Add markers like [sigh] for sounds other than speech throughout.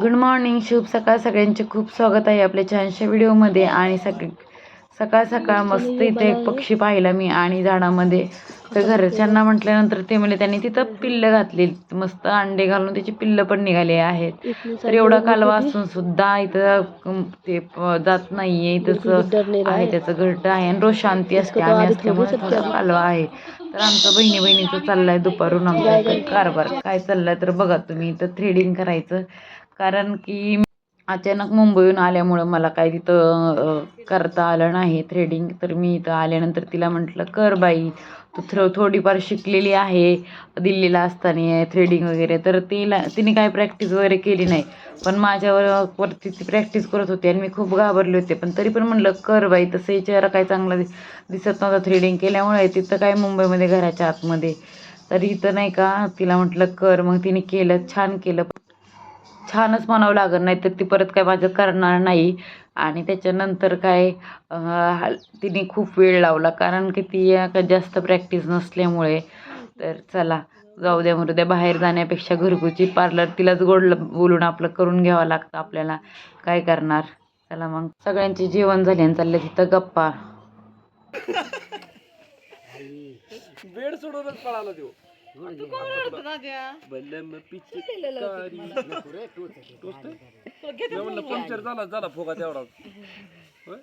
Good morning शुभ सकाळ. सगळ्यांचे खूप स्वागत आहे आपल्या छानशा व्हिडिओमध्ये. आणि सगळी सकाळ सकाळ मस्त इथे एक पक्षी पाहिला मी आणि झाडामध्ये. तर घरच्यांना म्हटल्यानंतर ते म्हणजे त्यांनी तिथं पिल्लं घातली. मस्त अंडे घालून त्याची पिल्लं पण निघाली आहेत. तर एवढा कालवा असून सुद्धा इथं ते जात नाहीये. इथंच आहे त्याचं घरट आहे आणि रोज शांती असते आम्ही असल्यामुळे थोडा कालवा आहे. तर आमचं बहिणी बहिणीचं चाललंय दुपारून आमचा कारभार. काय चाललाय तर बघा तुम्ही. इथं थ्रेडिंग करायचं. कारण की अचानक मुंबईहून आल्यामुळं मला काय तिथं करता आलं नाही. थ्रेडिंग तर मी इथं आल्यानंतर तिला म्हटलं कर बाई तू थ्र थोडीफार शिकलेली आहे दिल्लीला असताना थ्रेडिंग वगैरे. तर तिला तिने काय प्रॅक्टिस वगैरे केली नाही. पण माझ्यावर वरती ती प्रॅक्टिस करत होती आणि मी खूप घाबरले होते. पण तरी पण म्हटलं कर बाई तसंही चेहरा काय चांगला दि दिसत नव्हता थ्रेडिंग केल्यामुळे. तिथं काय मुंबईमध्ये घराच्या आतमध्ये. तर इथं नाही का तिला म्हटलं कर. मग तिने केलं छान केलं. छानच म्हणावं लागेल नाही तर ती परत काय माझं करणार नाही. आणि त्याच्यानंतर काय तिने खूप वेळ लावला कारण की ती जास्त प्रॅक्टिस नसल्यामुळे. तर चला जाऊ द्या मरू द्या बाहेर जाण्यापेक्षा घरगुती पार्लर तिलाच गोड बोलून आपलं करून घ्यावं लागतं आपल्याला. काय करणार? चला मग. सगळ्यांचे जेवण झाले आणि चालले तिथं गप्पा. [laughs] बेड सोडूनच पळाला तो. मी म्हणलं पंक्चर झाला झाला फुगा तेवढा. होय?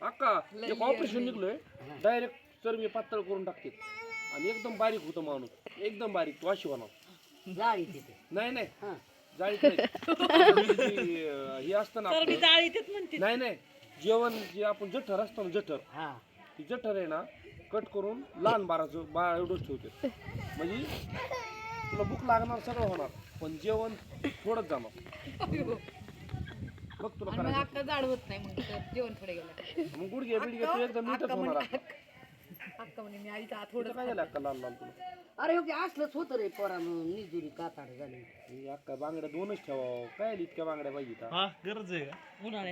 अक्का एक ऑपरेशन निघलोय. डायरेक्ट सर मी पातळ करून टाकते. आणि एकदम बारीक होतं माणूस. एकदम बारीक वाशी होणार. जाळी तिथे नाही नाही. जाळीत नाही. ती, अं, हे असतं ना आपलं. नाही नाही. जेवण जे आपण जठर असतं ना जठर. हा. ती जठर आहे ना कट करून लहान बाराचं बाळ एवढंच ठेवते. म्हणजे तुला भूक लागणार सगळं होणार. पण जेवण थोडंच जाणार. बघ तुला करायचं. आता जाड होत नाही मग जेवण थोडे गेलं. मग गुडघे बिडघे तू एकदम नीटच होणार. आता. अक्का म्हणे मी आत तुझं काय झालं अक्का लाल लाल तुला? अरे हो की असलंच होतं रे पोरानं निजुरी काताड झाली. ही अक्का बांगड्या दोनच ठेवा काय आली इतक्या बांगड्या पाहिजे का?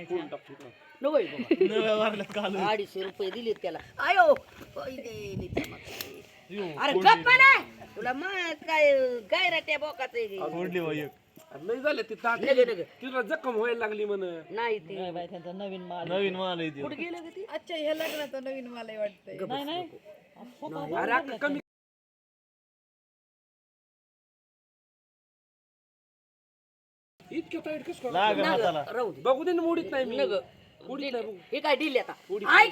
फोडून टाक तिकडं. नवय बाबा अडीचशे रुपये दिले त्याला. आयो त्या मागचे. अरे गप्प ना. तुला मग काय काय रे त्या बोकाच अरे लय झाले ते ताट नग नग तिला जखम व्हायला लागली म्हण. नाही ते. नवीन माल नवीन माल आहे कुठे गेलं का ते? अच्छा ह्या लग्नाचं नवीन मला वाटतंय नाही नाही. अरे अक्का कमी इतक्या टाईट कस राहू दे. बघू दे ना मोडीत नाही मी. नग. मोडीत नाही बघू. हे काय दिले आता?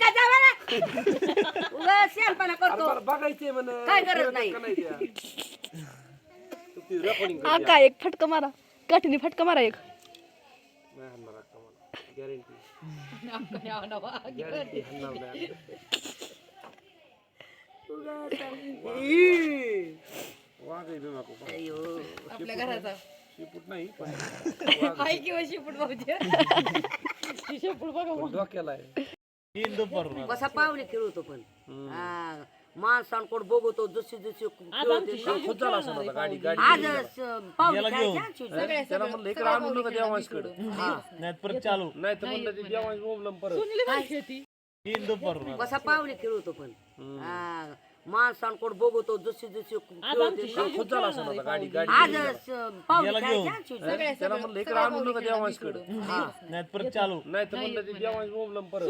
जावा ना [laughs] उगा करतो. बरं बघायचंय म्हण. काय गरज नाही. [laughs] रेकॉर्डिंग एक फटका मारा. काठीने फटका मारा एक. आपल्या घराचा. शेपूट नाही पण हाय किंवा शेपूट भाऊजी? शेपूट बघा डोक्याला दुपार कसा पावले खेळतो पण. हा. माणसांकडे बघतो जशी जशी खुद झाला असं आता गाडी गाडी आज पावले खेळायची त्याला म्हणलं इकडे आणू नका देवांशकडे नाही परत चालू. नाही तर म्हणलं ते देवांश परत. दुपार कसा पावले खेळतो पण. हा माणसांकडे बघतो जशी जशी खुद झाला असं आता गाडी गाडी. आज पावले खेळायची त्याला म्हणलं इकडे आणू नका देवांशकडे नाही परत चालू. नाही तर म्हणलं ते देवांश परत.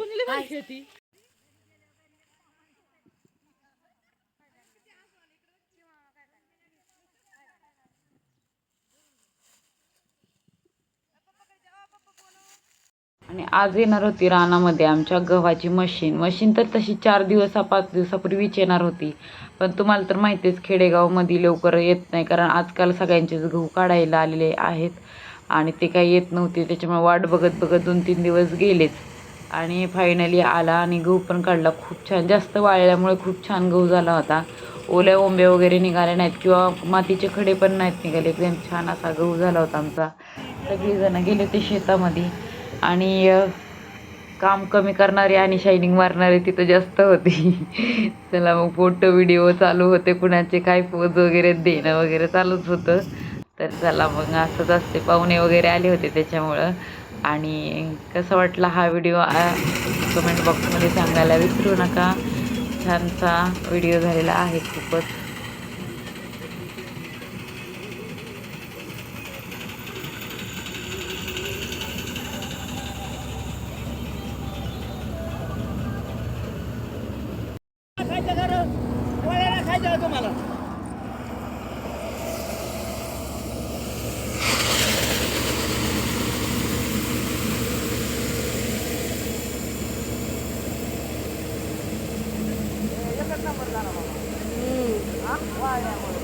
आणि आज येणार होती रानामध्ये आमच्या गव्हाची मशीन. मशीन तर तशी चार दिवसा पाच दिवसापूर्वीच येणार होती. पण तुम्हाला तर माहितीच खेडेगावमध्ये लवकर येत नाही कारण आजकाल सगळ्यांचेच गहू काढायला आलेले आहेत आणि ते काही येत नव्हते. त्याच्यामुळे वाट बघत बघत दोन तीन दिवस गेलेच. आणि फायनली आला आणि गहू पण काढला. खूप छान जास्त वाळल्यामुळे खूप छान गहू झाला होता. ओल्या ओंब्या वगैरे निघाले नाहीत किंवा मातीचे खडे पण नाहीत निघाले. एकदम छान असा गहू झाला होता आमचा. सगळीजणं गेले ते शेतामध्ये. आणि काम कमी करणारे आणि शायनिंग मारणारी तिथं जास्त होती. चला मग फोटो व्हिडिओ चालू होते. कुणाचे काय पोज वगैरे देणं वगैरे चालूच होतं. तर चला मग असंच असते. पाहुणे वगैरे आले होते त्याच्यामुळं. आणि कसं वाटला हा व्हिडिओ कमेंट बॉक्समध्ये सांगायला विसरू नका. छानसा व्हिडिओ झालेला आहे खूपच. एक नंबर झाला बाबा. वाळल्यामुळे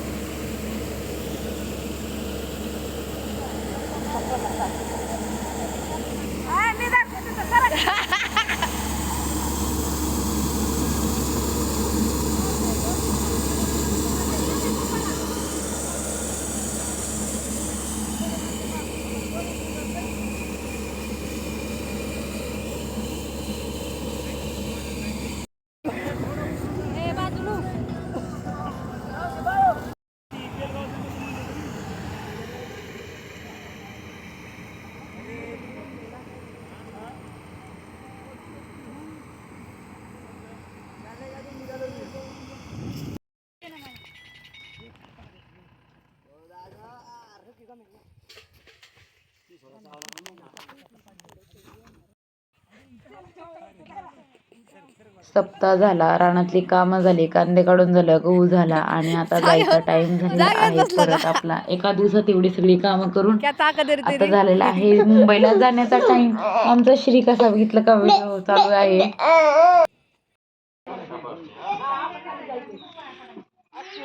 सप्ताह झाला रानातली कामं झाली कांदे काढून झालं गहू झाला आणि आता जायचा टाइम झालेला आहे परत आपला. एका दिवसात एवढी सगळी कामं करून आता झालेला आहे. मुंबईला जाण्याचा टाइम आमचा श्री कसा बघितलं का? व्हिडिओ चालू आहे.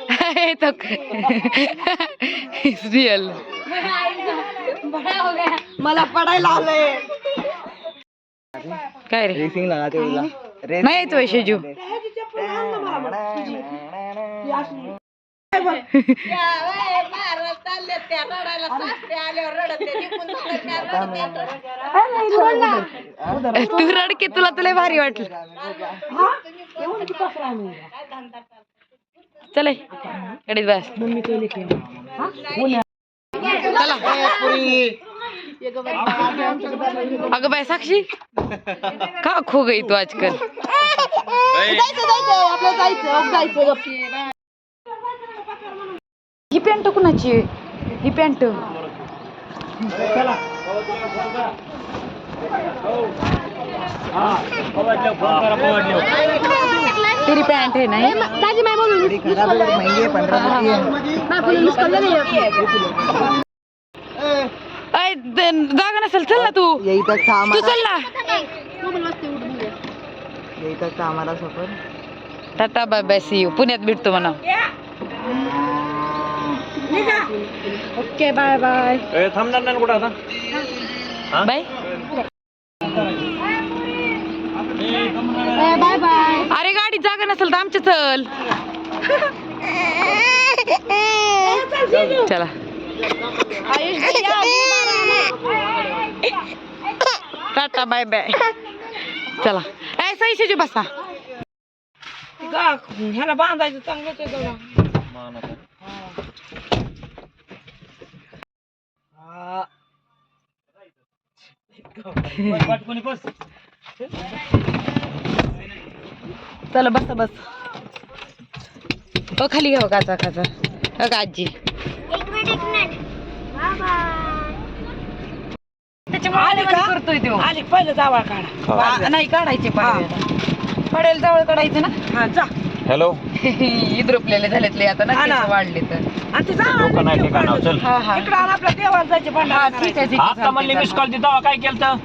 [laughs] हे तो [laughs] रिअल. मला पडायला आलंय. काय रे? नाही येतो शेजू. तू रडके तुला तुला भारी वाटलं. चल कडीत बस. चला. अगं बाय साक्षी. का खो गई तू आजकाल? आपलं जायचं जायचं ही पॅन्ट कुणाची? ही पॅन्ट. तेरी पॅन्ट आहे नाही अय, द- जागा नसेल चल ना तू. तू चल ना. आम्हाला सफर. Tata bye bye see you पुण्यात भेटतो म्हणा. Okay bye bye. थांबणार नाही कुठं आता. बाय. अरे गाडी जागा नसेल तर आमच्या चल. चला टाटा बाय बाय. चला. ए सही शेजू बसा ह्याला बांधायचं चांगलंच आहे बस चला बसा बस. ओ खाली घ्या काचा काचा अ का आजी. त्याच्यामुळे करतोय तो. आली पहिलं जावळ काढा. आ, नाही काढायचे पडेल. पडेल जवळ काढायचं ना? हा जा. हॅलो? [laughs] इद्रुपलेले झालेतले आता हा ना. ना. वाढले तर. आणि ते जावळ नाही ठिकाणावर चल. हा हा. इकडं आण आपल्या देवाला जायचे हा भांडार ठीक आहे ठीक आहे. आता म्हणले मिस कॉल देतो काय केलं तर?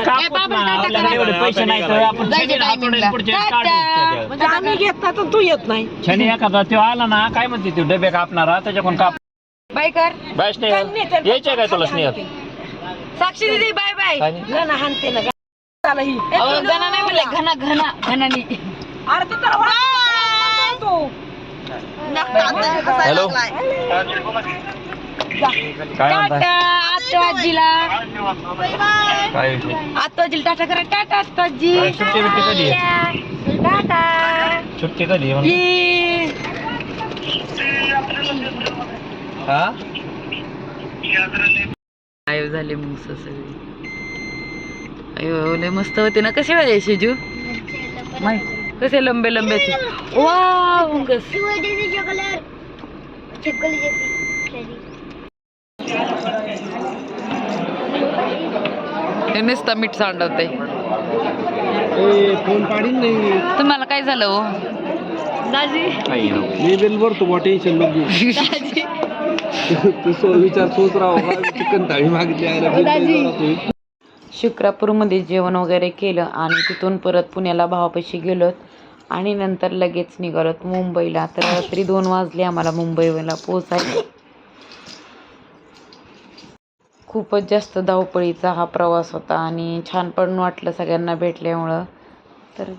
आपल्याकडे एवढे पैसे नाही तर आपण जायच्या शनी हातोडे timing ला. पुढचे टाटा. काढू म्हणजे आम्ही घेत नाही तर तू येत नाही. शनी एखादा तो आला ना काय म्हणते तू डबे कापणारा त्याच्याकडून काप बाय कर यायचंय काय तुला स्नेहल? साक्षी दिदी बाय बाय हाणते ना त्याला ही अहो, घना नाही म्हणले घना घना घनानी. अरे ते तर वाट तू. हॅलो. काय टाटा म्हणताय काय विषय? करा टाटा आत्तो आजी. काय सुट्टी बिट्टी कधी आहे? टाटा. सुट्टी कधी आहे म्हणलं? ये. हा? गायब झाले मुंगस सगळे अयो लय मस्त होते ना. कसे वाजे शेजू? कसे लंबे लंबे नुसतं मीठ सांडवत फोन पाडीन नाही तुम्हाला काय झालं हो. मी बिल भरतो टेन्शन नको तू सो विचार सोच चिकन थाळी मागितली. शुक्रापूरमध्ये जेवण वगैरे केलं आणि तिथून परत पुण्याला भावापाशी गेलोत. आणि नंतर लगेच निघालोत मुंबईला. तर रात्री दोन वाजले आम्हाला मुंबईला पोचायला खूपच जास्त धावपळीचा हा प्रवास होता आणि छान पण वाटलं सगळ्यांना भेटल्यामुळं. तर